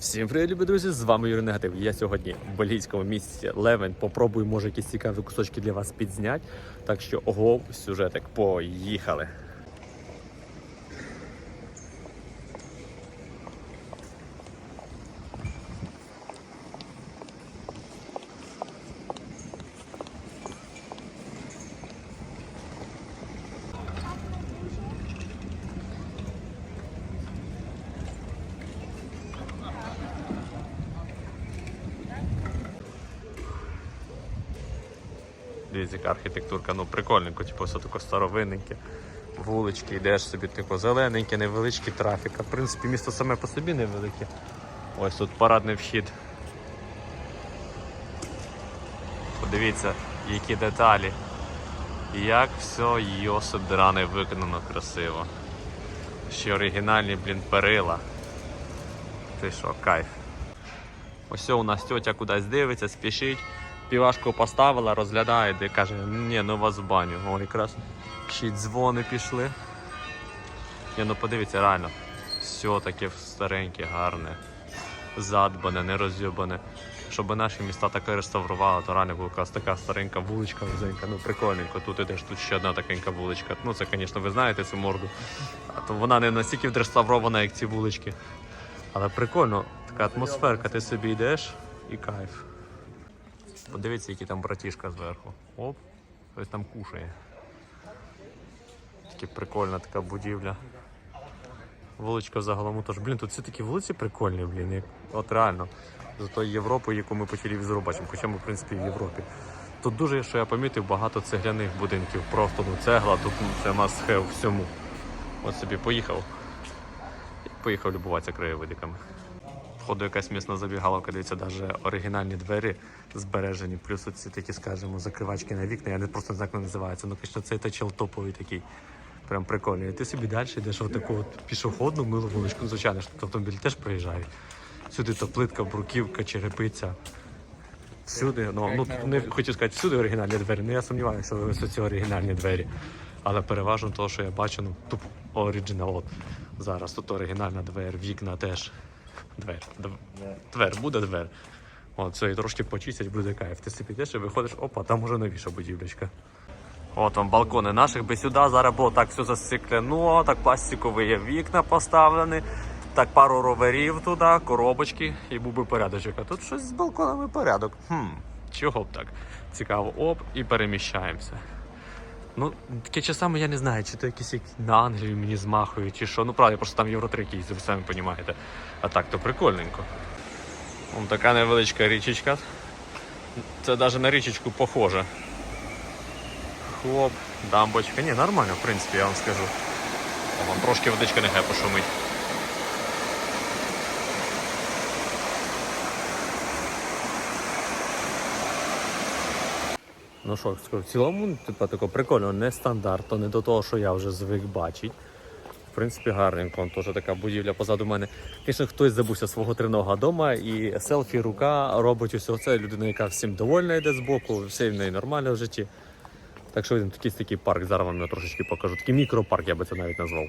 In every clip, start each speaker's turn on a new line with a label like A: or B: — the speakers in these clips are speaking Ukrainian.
A: Всім привіт, любі друзі! З вами Юрій Негатив. Я сьогодні в бельгійському місці Левен. Попробую, може, якісь цікаві кусочки для вас підзняти. Так що ого, сюжетик, поїхали! Дивіться, яка архітектурка, ну прикольненько, типу, все таке старовинненьке. Вулички, йдеш собі, типу, зелененьке, невеличкий трафік. В принципі місто саме по собі невелике. Ось тут парадний вхід. Подивіться, які деталі. Як все йосип дране виконано красиво. Ще оригінальні, блін, перила. Ти що, кайф. Ось у нас тьотя кудись дивиться, спішить. Півашку поставила, розглядає, де каже, ні, ну вас в баню. О, якраз ще дзвони пішли. Ні, ну подивіться, реально. Все таке стареньке, гарне, задбане, не роз'юбане. Щоб наші міста таке реставрували, то реально була така старенька вуличка, вузенька, ну прикольненько. Тут ідеш, тут ще одна такенька вуличка. Ну це, звісно, ви знаєте цю морду. А то вона не настільки відреставрована, як ці вулички. Але прикольно, така атмосферка, ти собі йдеш і кайф. Подивіться, який там братішка зверху. Оп, хтось там кушає. Таке прикольна така будівля. Вуличка загалом тож, блін, тут всі такі вулиці прикольні, блін. От реально. За тою Європою, яку ми по телевізору бачимо, хоча ми, в принципі, в Європі. Тут дуже, що я помітив, багато цегляних будинків. Просто ну цегла, тут ну, це must всьому. От собі поїхав. Поїхав любуватися краєвидиками. Входу якась місна забігаловка, дивіться, навіть оригінальні двері збережені, плюс оці такі, скажімо, закривачки на вікна. Я не просто не знаю, як вони називаються. Ну, звісно, цей тачел топовий такий. Прям прикольний. І ти собі далі йдеш отаку от пішохідну милу вуличку. Ну, Звичайно, що тут автомобіль теж проїжджає. Сюди то плитка, бруківка, черепиця. Всюди, ну, ну не хотів сказати, всюди оригінальні двері. Ну я сумніваюся, що ці оригінальні двері. Але переважно того, що я бачу, ну тупо оригінал. От зараз тут оригінальна двері, вікна теж. Двер. Двер, буде двер. От, і трошки почистять, буде кайф. Ти собі йдеш і виходиш, опа, там уже новіша будівлячка. От вам балкони наших би сюди зараз було так все застеклено, так пластикові вікна поставлені, так пару роверів туди, коробочки і був би порядочок. А тут щось з балконами порядок. Хм, чого б так? Цікаво, оп, і переміщаємося. Ну, таке часами я не знаю, чи то якісь як на Англію мені змахують, чи що. Ну правда, я просто там євро 3 їздив, ви самі розумієте. А так то прикольненько. Вон така невеличка річечка. Це навіть на річечку похоже. Хлоп, дамбочка. Ні, нормально, в принципі, я вам скажу. Там трошки водичка нехай пошумить. Ну що, в цілому, типу, тако прикольно, не стандарт, то не до того, що я вже звик бачити. В принципі, гарненько, теж така будівля позаду мене. Звісно, хтось забувся свого тренога вдома і селфі, рука робить усе це. Людина, яка всім довольна йде з боку, все в неї нормально в житті. Так що він такий такий парк, зараз вам його трошечки покажу. Такий мікропарк, я би це навіть назвав.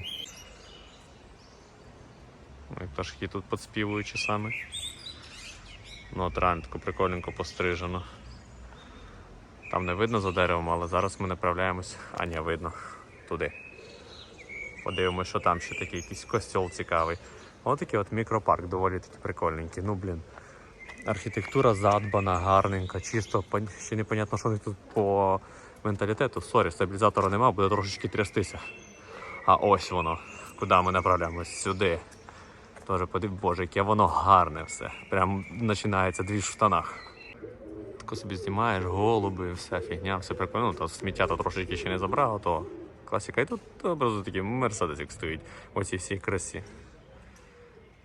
A: Ой, пташки тут підспівують часами. Ну, от реально тако прикольненько пострижено. Там не видно за деревом, але зараз ми направляємось, а ні, видно, туди. Подивимось, що там ще такий якийсь костьол цікавий. Ось такий от мікропарк, доволі таки прикольненький. Ну, блін. Архітектура задбана, гарненька, чисто, ще непонятно, що тут по менталітету. Сорі, стабілізатора нема, буде трошечки трястися. А ось воно, куди ми направляємось, сюди. Тоже подив, боже, яке воно гарне все. Прям починається дві в штанах. Тако собі знімаєш, голуби, вся фігня, все прикольно. Ну, то сміття то трошечки ще не забрало, то класика. І тут образу такий мерседесик стоїть в оцій всій красі.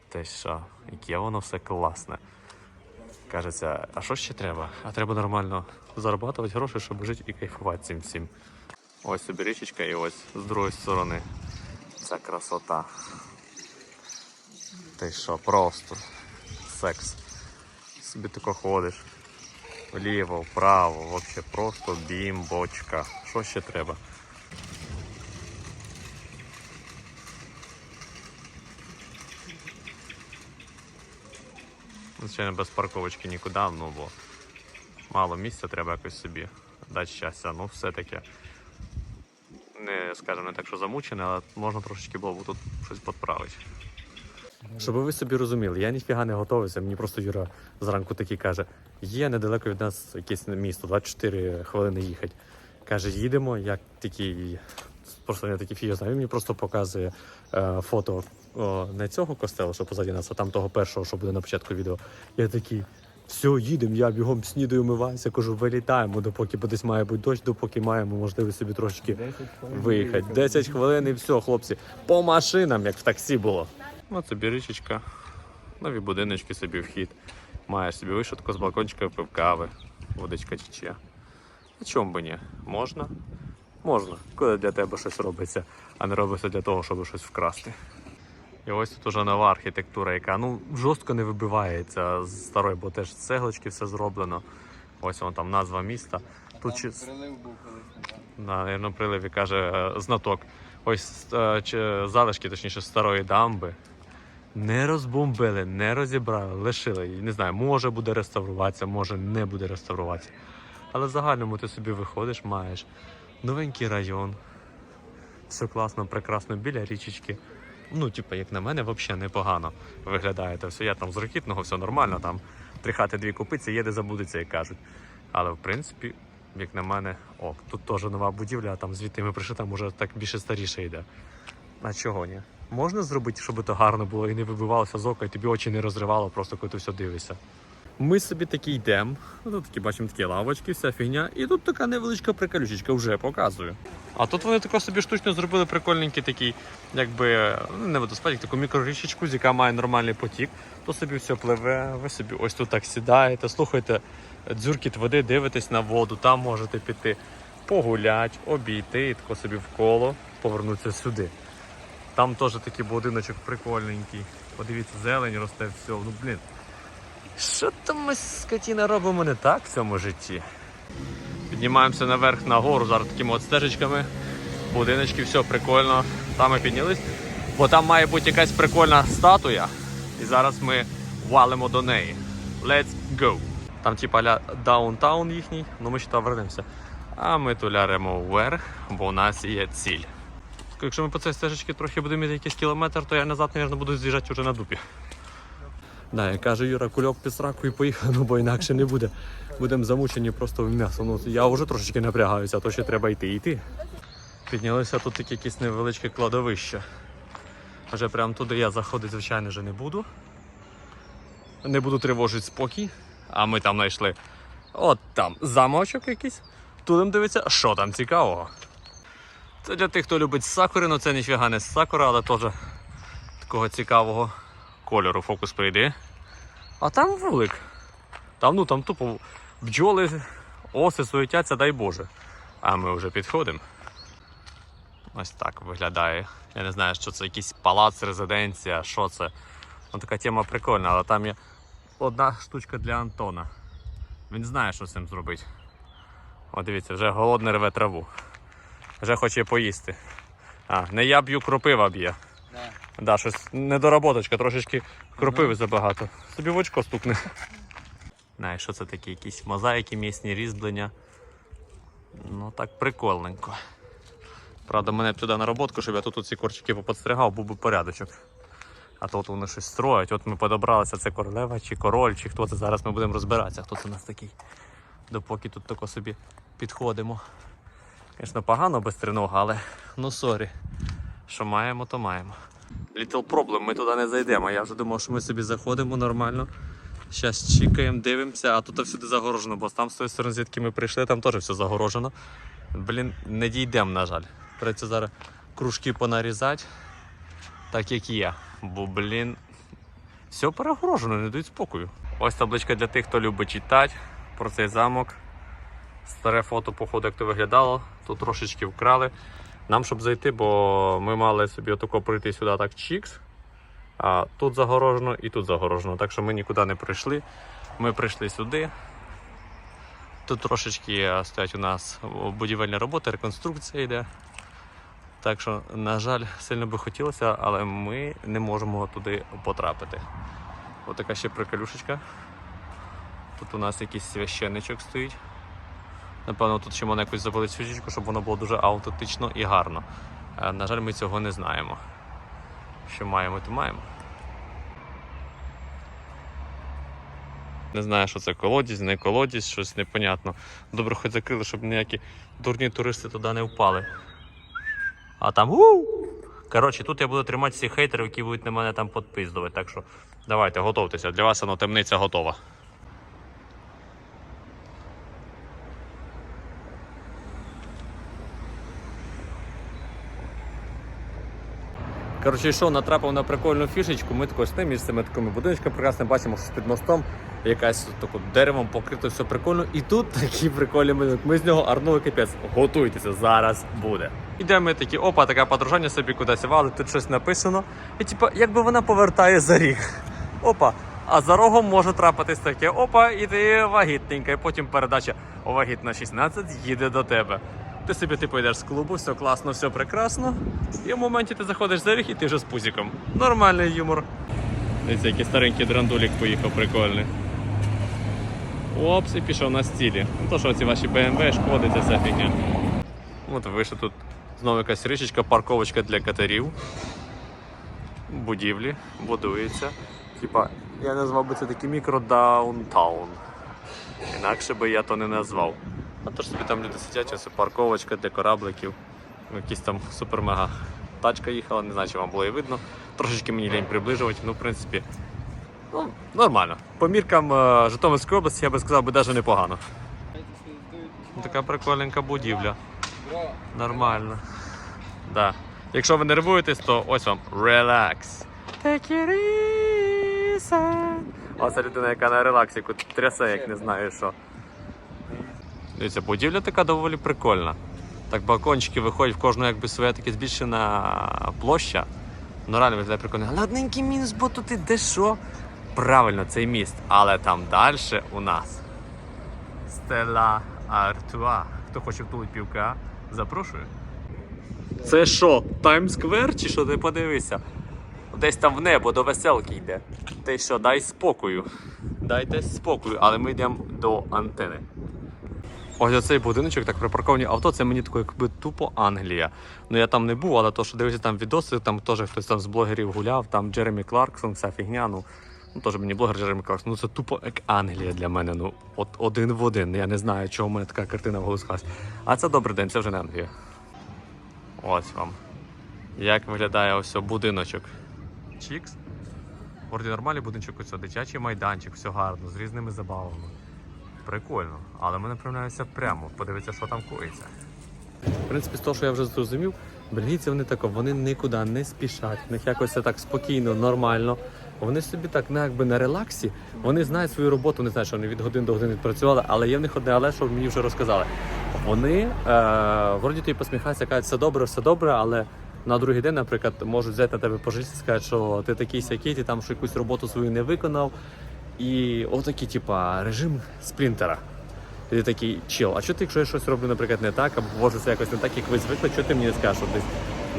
A: Те що, яке воно все класне. Кажеться, а що ще треба? А треба нормально зарабатувати гроші, щоб жити і кайфувати цим всім. Ось собі річечка і ось з другої сторони. Ця красота. Ти що, просто секс. Собі тако ходиш. Вліво, вправо, вообще просто бімбочка. Що ще треба? Звичайно, без парковочки нікуди, ну бо мало місця, треба якось собі дати щастя. Ну, все-таки не скажімо не так, що замучене, але можна трошечки було тут щось підправити. Щоб ви собі розуміли, я ніфіга не готовився. Мені просто Юра зранку такий каже: є недалеко від нас якесь місто, 24 хвилини їхати. Каже, їдемо, як такий. Просто я такий фіг знаю. Він мені просто показує е, фото о, не цього костелу, що позаді нас, а там того першого, що буде на початку відео. Я такий. Все, їдемо, я бігом снідаю, миваюся, кажу, вилітаємо, допоки бо десь має бути дощ, допоки маємо можливість собі трошечки виїхати. 10 хвилин і все, хлопці. По машинам, як в таксі було. Ось собі річечка. Нові будиночки собі вхід. Маєш собі вишитку з балкончика пив кави, водичка тече. А чому би ні? Можна? Можна. Коли для тебе щось робиться, а не робиться для того, щоб щось вкрасти. І ось тут уже нова архітектура, яка ну жорстко не вибивається з старої, бо теж з цеглочки все зроблено. Ось вон там назва міста. Тут чи...
B: Прилив був колись. так.
A: На наверно, приливі каже е, знаток. Ось е, залишки, точніше, старої дамби. Не розбомбили, не розібрали, лишили. Не знаю, може буде реставруватися, може не буде реставруватися. Але в загальному ти собі виходиш, маєш новенький район. Все класно, прекрасно біля річечки. Ну, типу, як на мене, взагалі непогано виглядає. Та все, я там з ракітного, все нормально, там три хати, дві купиться, є де забудеться, як кажуть. Але в принципі, як на мене, ок. Тут теж нова будівля, а там звідти ми прийшли, там уже так більше старіше йде. А чого ні? Можна зробити, щоб це гарно було і не вибивалося з ока, і тобі очі не розривало, просто коли ти все дивишся. Ми собі такі йдемо. Ну, Тут такі бачимо такі лавочки, вся фігня. І тут така невеличка приколючечка вже показую. А тут вони тако собі штучно зробили прикольненький такий, якби ну, не водоспадик, таку мікрорічечку, з яка має нормальний потік. То собі все пливе, ви собі ось тут так сідаєте, слухайте дзюркіт води, дивитесь на воду, там можете піти погулять, обійти і тако собі в коло, повернутися сюди. Там теж такий будиночок прикольненький. Подивіться, зелень росте, все. Ну блін. Що там ми скотіна робимо не так в цьому житті? Піднімаємося наверх на гору, зараз такими от стежечками. Будиночки, все прикольно. Там ми піднялись. Бо там має бути якась прикольна статуя. І зараз ми валимо до неї. Let's go! Там типа ля даунтаун їхній, ну ми ще там вернемося. А ми туляримо вверх, бо у нас є ціль. Якщо ми по цій стежечці трохи будемо мати якийсь кілометр, то я назад, мабуть, буду з'їжджати вже на дупі. Да, я кажу, Юра, кульок під сраку і поїхав, ну бо інакше не буде. Будемо замучені просто в м'ясо. Ну, я вже трошечки напрягаюся, а то ще треба йти йти. Піднялися тут таке якесь невеличке кладовище. Вже прямо туди я заходити, звичайно, вже не буду. Не буду тривожити спокій. А ми там знайшли от там замочок якийсь. Будемо дивитися, що там цікавого. Це для тих, хто любить сакури, ну це ніфіга не сакура, але теж такого цікавого кольору фокус прийде. А там вулик. Там, ну, там тупо бджоли, оси суетяться, дай Боже. А ми вже підходимо. Ось так виглядає. Я не знаю, що це якийсь палац, резиденція, що це. Ну, така тема прикольна, але там є одна штучка для Антона. Він знає, що з цим зробити. О, дивіться, вже голодний рве траву. Вже хоче поїсти. А, не я б'ю, кропива б'є.
B: Да.
A: Да, щось недоработочка, трошечки кропиви забагато. Собі в очко стукне. Знаю, що це такі якісь мозаїки, місні різьблення. Ну так прикольненько. Правда, мене б туди на роботку, щоб я тут ці корчики поподстригав, був би порядочок. А тут вони щось строять. От ми подобралися, це королева чи король, чи хто це. Зараз ми будемо розбиратися, хто це у нас такий. Допоки тут тако собі підходимо. Звісно, погано без тринога, але ну сорі. Що маємо, то маємо. Little problem, ми туди не зайдемо. Я вже думав, що ми собі заходимо нормально. Зараз чекаємо, дивимося, а тут всюди загорожено, бо там з тої сторони, звідки ми прийшли, там теж все загорожено. Блін, не дійдемо, на жаль. Придеться зараз кружки понарізати, так як є. Бо, блін, все перегорожено, не дають спокою. Ось табличка для тих, хто любить читати про цей замок. Старе фото, походу, як то виглядало. Тут трошечки вкрали. Нам, щоб зайти, бо ми мали собі отако прийти сюди так чікс. А тут загорожено і тут загорожено. Так що ми нікуди не прийшли. Ми прийшли сюди. Тут трошечки е, стоять у нас будівельні роботи, реконструкція йде. Так що, на жаль, сильно би хотілося, але ми не можемо туди потрапити. Отака ще приколюшечка. Тут у нас якийсь священничок стоїть. Напевно, тут ще можна якось запалити свічечку, щоб воно було дуже аутентично і гарно. Е, На жаль, ми цього не знаємо. Що маємо, то маємо. Не знаю, що це колодязь, не колодязь, щось непонятно. Добре, хоч закрили, щоб ніякі дурні туристи туди не впали. А там у Коротше, тут я буду тримати всіх хейтерів, які будуть на мене там підпиздувати. Так що давайте, готуйтеся. Для вас воно темниця готова. Коротше, йшов, натрапив на прикольну фішечку. Ми також тим між цими такими будиночками прекрасно бачимо, що під мостом якась таку деревом покрито все прикольно. І тут такі прикольні будинок. Ми з нього арнули капець. Готуйтеся, зараз буде. Ідемо ми такі, опа, така подружання собі кудись валить, тут щось написано. І типа, якби вона повертає за ріг. Опа. А за рогом може трапитись таке, опа, і ти вагітненька. І потім передача вагітна 16 їде до тебе. Ти собі типу йдеш з клубу, все класно, все прекрасно. І в моменті ти заходиш за ріг і ти вже з пузиком. Нормальний юмор. Дивіться, який старенький драндулік поїхав прикольний. Опс, і пішов на стілі. Ну то що ці ваші BMW, шкоди, це вся фігня. От вийшла тут знову якась річечка, парковочка для катерів. Будівлі, будується. Типа, я назвав би це такий мікродаунтаун. Інакше би я то не назвав. А то ж собі там люди сидять, ось парковочка для корабликів. Якісь там супер-мега тачка їхала, не знаю, чи вам було і видно. Трошечки мені лінь приближувати, ну, в принципі, ну, нормально. По міркам е, Житомирської області я би сказав, би навіть непогано. Така прикольненька будівля. Нормально. Да. Якщо ви нервуєтесь, то ось вам релакс. Оце людина, яка на релаксі, трясе, як не знаю що. Дивіться, будівля така доволі прикольна. Так балкончики виходять в кожну якби своя таке збільшена площа. Ну реально виглядає прикольно. Але одненький мінус, бо тут іде що? Правильно, цей міст. Але там далі у нас Стела Артуа. Хто хоче втулити півка, запрошую. Це що, Таймсквер чи що ти подивися? Десь там в небо до веселки йде. Ти що, дай спокою. Дайте спокою, але ми йдемо до антени. Ось оцей будиночок, так припарковані авто, це мені тако, якби тупо Англія. Ну я там не був, але то, що дивився там відоси, там теж хтось там з блогерів гуляв, там Джеремі Кларксон, вся фігня. Ну, ну теж мені блогер Джеремі Кларксон. Ну це тупо як Англія для мене. Ну, от один в один. Я не знаю, чого в мене така картина в голові. А це добрий день, це вже не Англія. Ось вам. Як виглядає ось будиночок. Чікс. Вроді нормальний будиночок, ось дитячий майданчик, все гарно, з різними забавами. Прикольно, але ми направляємося прямо, подивитися, що там коїться. В принципі, з того, що я вже зрозумів, бельгійці вони тако, вони нікуди не спішать, в них якось так спокійно, нормально. Вони собі так ну, якби на релаксі, вони знають свою роботу, не знаю, що вони від годин до години відпрацювали, але є в них одне, але що мені вже розказали. Вони е, вроді тобі посміхаються, кажуть, все добре, все добре, але на другий день, наприклад, можуть взяти на тебе пожитися, сказати, що ти такий сякий, ти там що якусь роботу свою не виконав. І отакий, типа, режим спринтера. І ти такий чил. А що ти, якщо я щось роблю, наприклад, не так, або поводжуся якось не так, як ви звикли, що ти мені скажеш, що десь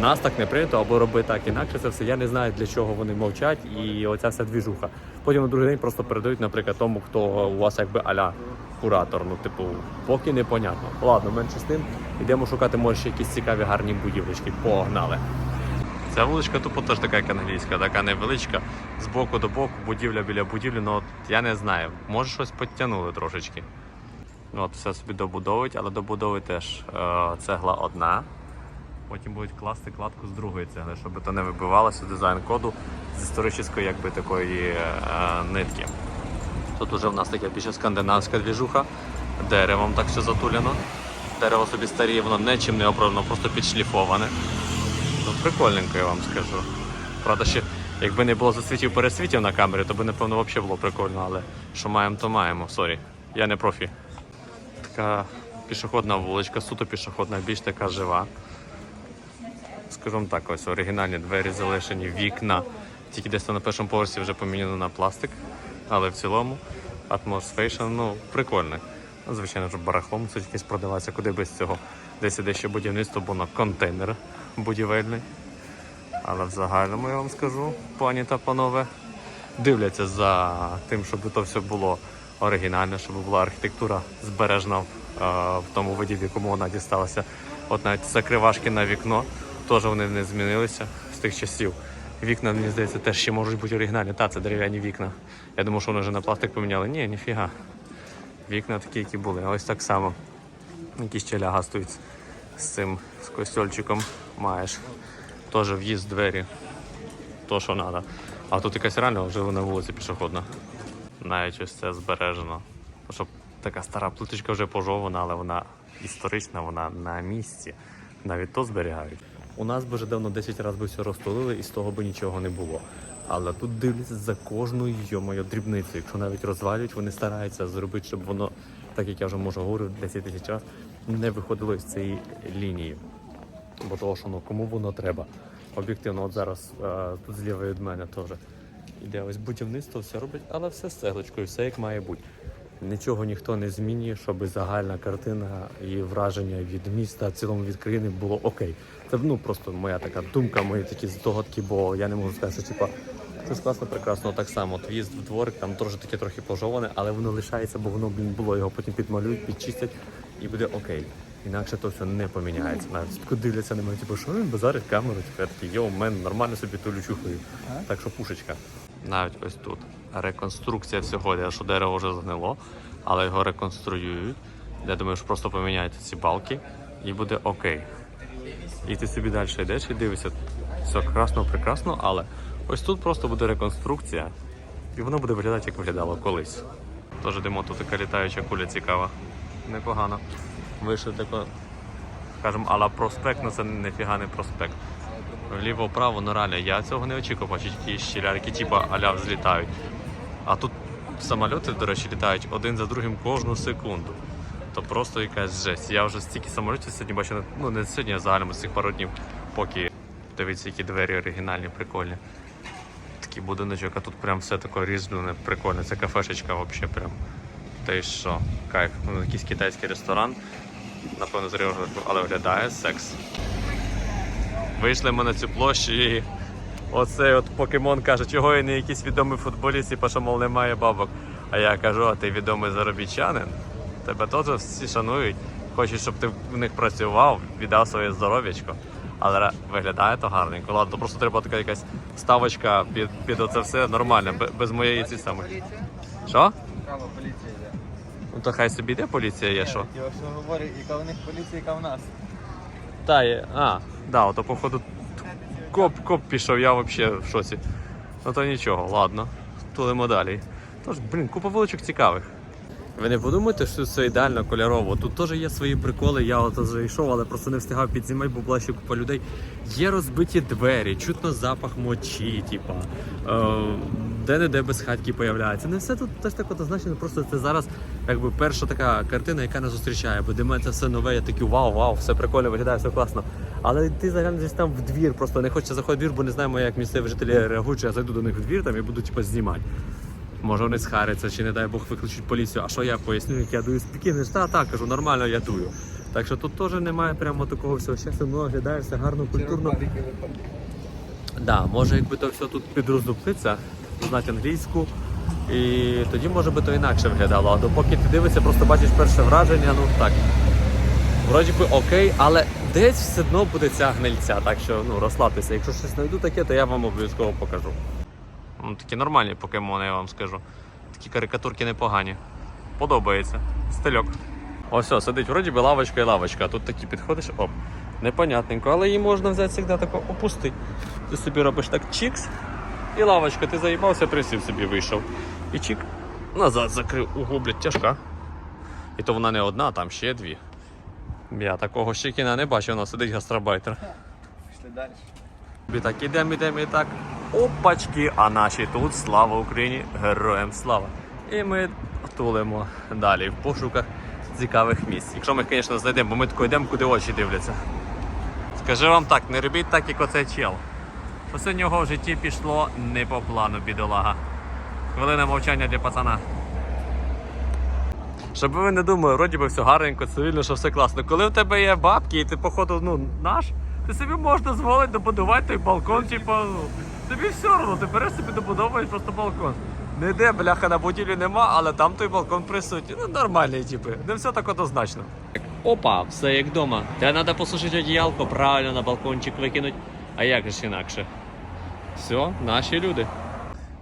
A: нас так не прийнято, або роби так інакше це все. Я не знаю, для чого вони мовчать, і оця вся двіжуха. Потім на другий день просто передають, наприклад, тому, хто у вас якби аля куратор. Ну, типу, поки непонятно. Ладно, менше з тим, йдемо шукати, може, якісь цікаві гарні будівлички. Погнали. Ця вуличка тупо теж така, як англійська, така невеличка, з боку до боку, будівля біля будівлі, ну от я не знаю, може щось підтягнули трошечки. Ну, От все собі добудовують, але добудовують теж е, цегла одна. Потім будуть класти кладку з другої цегли, щоб то не вибивалося дизайн коду з історичної якби такої е, нитки. Тут уже в нас таке більше скандинавська двіжуха, деревом так все затуляно. Дерево собі старіє, воно нічим не оброблено, просто підшліфоване. Ну, прикольненько, я вам скажу. Правда, ще якби не було засвітів пересвітів на камері, то би, напевно, взагалі було прикольно, але що маємо, то маємо. Сорі. Я не профі. Така пішохідна вуличка, суто пішохідна, більш така жива. Скажімо так, ось оригінальні двері залишені, вікна. Тільки десь на першому поверсі вже поміняно на пластик, але в цілому атмосфейшн, ну, прикольне. Ну, Звичайно барахлом це якесь продавається, куди без цього. Десь іде ще будівництво, бо на контейнер будівельний. Але в загальному я вам скажу, пані та панове, дивляться за тим, щоб то все було оригінально, щоб була архітектура збережена е, в тому виді, в якому вона дісталася. От навіть закривашки на вікно, теж вони не змінилися з тих часів. Вікна, мені здається, теж ще можуть бути оригінальні. Та, це дерев'яні вікна. Я думав, що вони вже на пластик поміняли. Ні, ніфіга. Вікна такі, які були. Ось так само. Якісь челяга стоїть з цим з костюльчиком. Маєш. Теж в'їзд двері. То, що треба. А тут якась реально вже на вулиці пішохідна. Навіть ось це збережено. Щоб така стара плиточка вже пожована, але вона історична, вона на місці. Навіть то зберігають. У нас би вже давно 10 разів би все розтулили і з того би нічого не було. Але тут дивляться за кожною йомою дрібницею. Якщо навіть розвалюють, вони стараються зробити, щоб воно, так як я вже можу говорити 10 тисяч разів, не виходило з цієї лінії. Бо того, що ну кому воно треба. Об'єктивно, от зараз е, тут зліва від мене теж іде ось будівництво, все роблять, але все з цеглочкою, все як має бути. Нічого ніхто не змінює, щоб загальна картина і враження від міста, цілому від країни було окей. Це ну просто моя така думка, мої такі здогадки, бо я не можу сказати, що типа це класно, прекрасно. Так само от в'їзд в дворик, там теж таке трохи пожоване, але воно лишається, бо воно блін було його потім підмалюють, підчистять і буде окей. Інакше то все не поміняється. Навіть тако дивляться на мене, типу, що він базарить камеру, типу, я такий, йоу, мен, нормально собі тулю чухаю. Так що пушечка. Навіть ось тут реконструкція всього, я що дерево вже згнило, але його реконструюють. Я думаю, що просто поміняють ці балки і буде окей. І ти собі далі йдеш і дивишся, все красно, прекрасно, але ось тут просто буде реконструкція, і воно буде виглядати, як виглядало колись. Тож йдемо, тут така літаюча куля цікава. Непогано. Вийшли тако, скажімо, ала проспект, але це ніфіга не проспект. Вліво-вправо, ну реально, я цього не очікував, бачити ті щілярки, типу аля взлітають. А тут самольоти, до речі, літають один за другим кожну секунду. То просто якась жесть. Я вже стільки самольотів сьогодні бачив, ну не сьогодні, а загально з цих пару днів, поки дивіться, які двері оригінальні, прикольні. Такий будиночок, а тут прям все таке різне, прикольне. Це кафешечка взагалі прям. Та й що, кайф. Ну, якийсь китайський ресторан. Напевно, зря але виглядає секс. Вийшли ми на цю площу і оцей от покемон каже, чого я не якийсь відомий футболіст, і що, мов, немає бабок. А я кажу, а ти відомий заробітчанин, тебе теж всі шанують, хочуть, щоб ти в них працював, віддав своє здоров'ячко. Але виглядає то гарненько. Ладно, просто треба така якась ставочка під, під оце все нормально, без моєї ці самої. Що?
B: Право, поліція йде.
A: Ну то хай собі йде поліція є що.
B: Я що говорю, яка в них поліція, яка в нас.
A: Та є. А, да, ото походу коп, коп пішов, я взагалі в шоці. Ну то нічого, ладно. Тулимо далі. Тож, блін, купа вуличок цікавих. Ви не подумайте, що це ідеально кольорово. Тут теж є свої приколи. Я ото зайшов, але просто не встигав підзнімати, бо була ще купа людей. Є розбиті двері, чутно запах мочі, типа. Е, де-не-де безхатьки появляються. Не все тут теж так однозначно, просто це зараз якби перша така картина, яка нас зустрічає. Бо для мене це все нове, я такий вау, вау, все прикольно виглядає, все класно. Але ти заглянеш там в двір, просто не хочеться заходити в двір, бо не знаємо, як місцеві жителі реагують, я зайду до них в двір там і буду типу, знімати. Може вони схаряться, чи не дай Бог викличуть поліцію. А що я поясню, як я дую спокійно? Та так, кажу, нормально я дую. Так що тут теж немає прямо такого всього. Все одно виглядає все гарно, культурно. Да, може, якби то все тут підроздуплиться, знати англійську, і тоді може би то інакше виглядало. А допоки ти дивишся, просто бачиш перше враження, ну так. Вроді би окей, але десь все одно буде ця гнильця, так що ну розслабтеся. Якщо щось знайду таке, то я вам обов'язково покажу. Ну, такі нормальні покемони, я вам скажу. Такі карикатурки непогані. Подобається. Стильок. Ось, о, сидить, вроді би лавочка і лавочка, а тут такі підходиш, оп. Непонятненько, але її можна взяти завжди тако опусти. Ти собі робиш так чікс, і лавочка, ти заїбався, присів собі вийшов. І чік, назад закрив. Ого, блядь, тяжка. І то вона не одна, там ще дві. Я такого ще кіна не бачив, вона сидить гастробайтер.
B: Пішли далі.
A: І так, ідемо, ідемо, і так. Опачки, а наші тут, слава Україні, героям слава. І ми тулимо далі в пошуках цікавих місць. Якщо ми, звісно, знайдемо, бо ми тако йдемо, куди очі дивляться. Скажи вам так, не робіть так, як оцей чел. Щось у нього в житті пішло не по плану, бідолага. Хвилина мовчання для пацана. Щоб ви не думали, вроді би все гарненько, цивільно, що все класно. Коли в тебе є бабки і ти, походу, ну, наш, Ти собі можеш дозволити добудувати той балкон, типу, ну, тобі все одно, ти береш собі добудовуєш просто балкон. Ніде, бляха, на будівлі нема, але там той балкон присутній. Ну, нормальний, типи. Не все так однозначно. Опа, все як вдома. Та треба посушити одіялко, правильно на балкончик викинуть. А як ж інакше? Все, наші люди.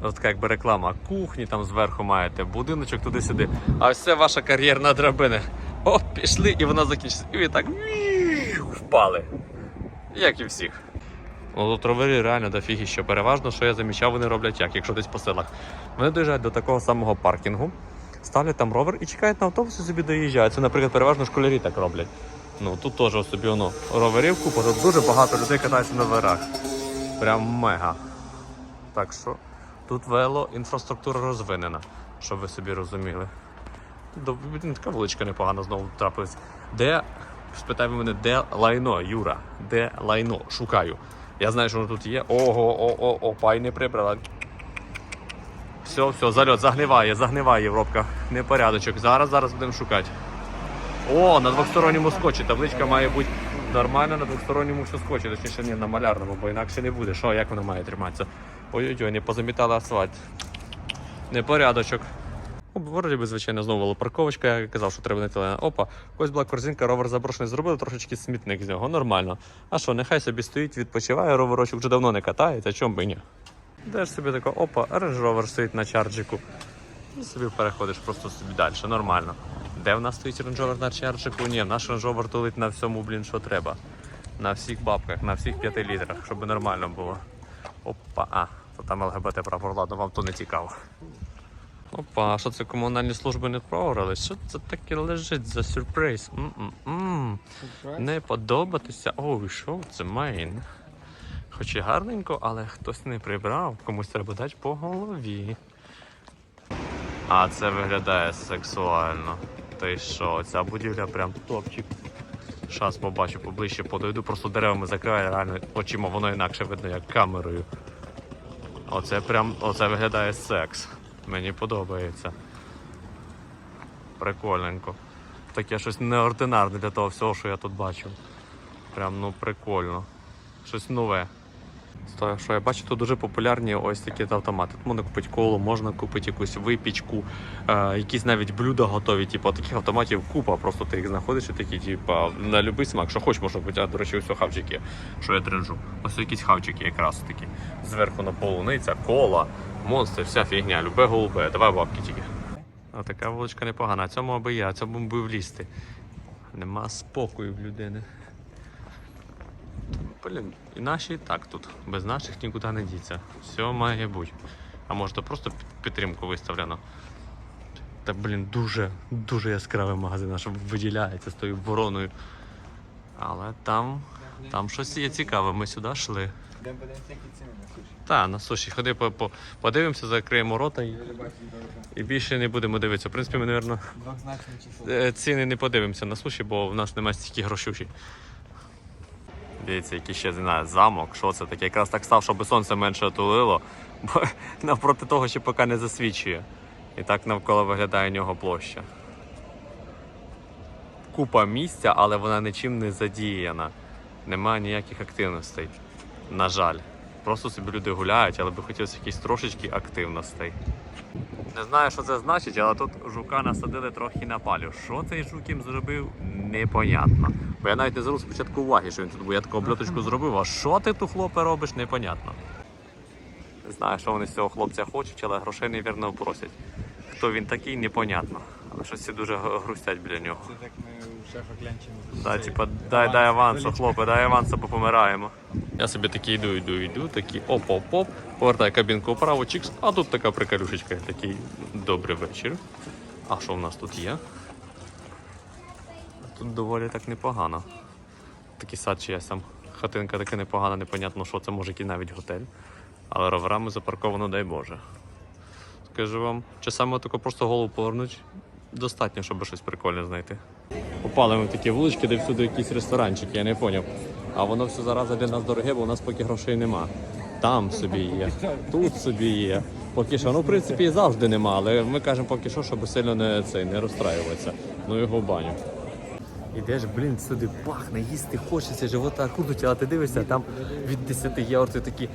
A: От така якби реклама. Кухні там зверху маєте, будиночок туди-сюди. А ось це ваша кар'єрна драбина. О, пішли, і вона закінчиться. І ви так впали. Як і всіх. Ну, тут ровери реально дофіги, що переважно, що я замічав, вони роблять як, якщо десь по селах. Вони доїжджають до такого самого паркінгу, ставлять там ровер і чекають на автобус і собі доїжджають. Це, наприклад, переважно школярі так роблять. Ну тут теж собі воно роверів купа, тут дуже багато людей катаються на верах. Прям мега. Так що тут вело інфраструктура розвинена, щоб ви собі розуміли. До- Така вуличка непогана знову трапилась. Де, спитай мене, де лайно, Юра? Де лайно? Шукаю. Я знаю, що воно тут є. Ого, о, о, о, пай не прибрала. Все, все, зальот, загниває, загниває Європка. Непорядочок. Зараз, зараз будемо шукати. О, на двосторонньому скотчі. Табличка має бути нормальна на двосторонньому все скотчі, точніше ні, на малярному, бо інакше не буде. Що, як воно має триматися? Ой-ой-ой, не позамітали асфальт. Непорядочок. О, Вроді би, звичайно, знову велопарковочка, я казав, що треба не телена. Опа, ось була корзинка, ровер заброшений зробили, трошечки смітник з нього, нормально. А що, нехай собі стоїть, відпочиває, роверочок вже давно не катається, чому би ні. Де собі тако, опа, Range Rover стоїть на чарджику. І собі переходиш просто собі далі, нормально. Де в нас стоїть Range Rover на чарджику? Ні, наш Range Rover тулить на всьому, блін, що треба. На всіх бабках, на всіх 5 літрах, щоб нормально було. Опа, а, то там ЛГБТ прапор, ладно, вам то не цікаво. Опа, а що це комунальні служби не програли? Що це таке лежить за сюрприз? М-м-м. Не подобатися. Оу, що це мейн? Хоч і гарненько, але хтось не прибрав, комусь треба дати по голові. А це виглядає сексуально. Та й що, ця будівля прям топчик. Щас побачу поближче, подойду, просто деревами закриваю, реально очима, воно інакше видно, як камерою. Оце прям, оце виглядає секс. Мені подобається. Прикольненько. Таке щось неординарне для того всього, що я тут бачив. Прям ну прикольно. Щось нове. З того, що я бачу, тут дуже популярні ось такі автомати. Тут можна купити коло, можна купити якусь випічку, е, якісь навіть блюда готові. Типу, таких автоматів купа. Просто ти їх знаходиш і такі, типу, на будь-який смак, що хочеш, можна купити. А, до речі, ось хавчики, що я тренжу. Ось якісь хавчики якраз такі. Зверху на полуниця, кола, монстр, вся фігня, любе голубе. Давай бабки тільки. А така вуличка непогана. А цьому аби я, цьому би влізти. Нема спокою в людини. Блін, і наші і так тут. Без наших нікуди не діться. Все має бути. А може то просто підтримку виставлено. Та блін, дуже, дуже яскравий магазин, аж виділяється з тою вороною. Але там, там щось є цікаве, ми сюди йшли.
B: Йдемо подивимося, які ціни на.
A: Та, на суші, ходи по, по, подивимося, закриємо рота і, і більше не будемо дивитися. В принципі, ми, мабуть. Е, ціни не подивимося на суші, бо в нас немає стільки грошуші. Дивіться, який ще не знаю, замок, що це таке. Якраз так став, щоб сонце менше отулило, бо навпроти того ще поки не засвічує. І так навколо виглядає нього площа. Купа місця, але вона нічим не задіяна. Немає ніяких активностей. На жаль. Просто собі люди гуляють, але би хотілося якісь трошечки активностей. Не знаю, що це значить, але тут жука насадили трохи на палю. Що цей жук їм зробив, непонятно. Бо я навіть не звернув спочатку уваги, що він тут, бо я таку обльоточку зробив, а що ти тут, хлопе, робиш, непонятно. Не знаю, що вони з цього хлопця хочуть, але грошей, невірно, просять. Хто він такий, непонятно. Але щось всі дуже грустять біля нього.
B: Це так ми у шефа клянчимо.
A: Да, типа, дай, дай авансу, хлопе, дай авансу, бо помираємо. Я собі такий йду, йду, йду, такий оп-оп-оп, повертаю кабінку вправо, чікс, а тут така приколюшечка, такий добрий вечір. А що в нас тут є? Тут доволі так непогано. Такий сад чиясь там. Хатинка така непогана, непонятно, що це може який навіть готель. Але роверами запарковано, дай Боже. Скажу вам, часами тако просто голову повернуть, достатньо, щоб щось прикольне знайти. Попали ми в такі вулички, де всюди якісь ресторанчики, я не зрозумів. А воно все зараз для нас дороге, бо у нас поки грошей нема. Там собі є, тут собі є. Поки що, ну в принципі і завжди нема, але ми кажемо поки що, щоб сильно не, цей, не розстраюватися. Ну його в баню. Ідеш, блін, сюди пахне, їсти хочеться, живота крутить, але ти дивишся, там від 10 євро ти такі.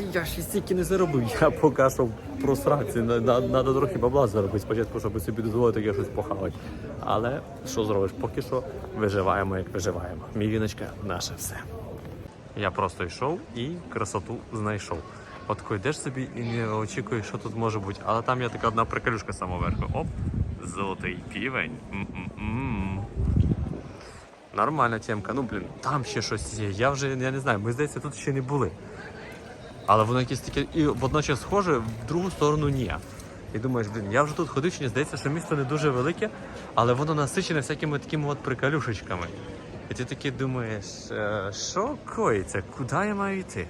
A: «Е, Я ще стільки не заробив. Я поки що просраться. Треба трохи бабла заробити спочатку, щоб собі дозволити таке щось похавати. Але що зробиш? Поки що виживаємо, як виживаємо. Мівіночка наше все. Я просто йшов і красоту знайшов. От коли йдеш собі і не очікуєш, що тут може бути. Але там є така одна приколюшка самоверху. Оп, золотий півень. М-м-м. Нормальна темка. Ну, блін, там ще щось є. Я вже я не знаю, ми здається, тут ще не були. Але воно якесь таке і водночас схоже, в другу сторону ні. І думаєш, блін, я вже тут ходив, чи не здається, що місто не дуже велике, але воно насичене всякими такими от приколюшечками. І ти такий думаєш, е, що коїться, куди я маю йти?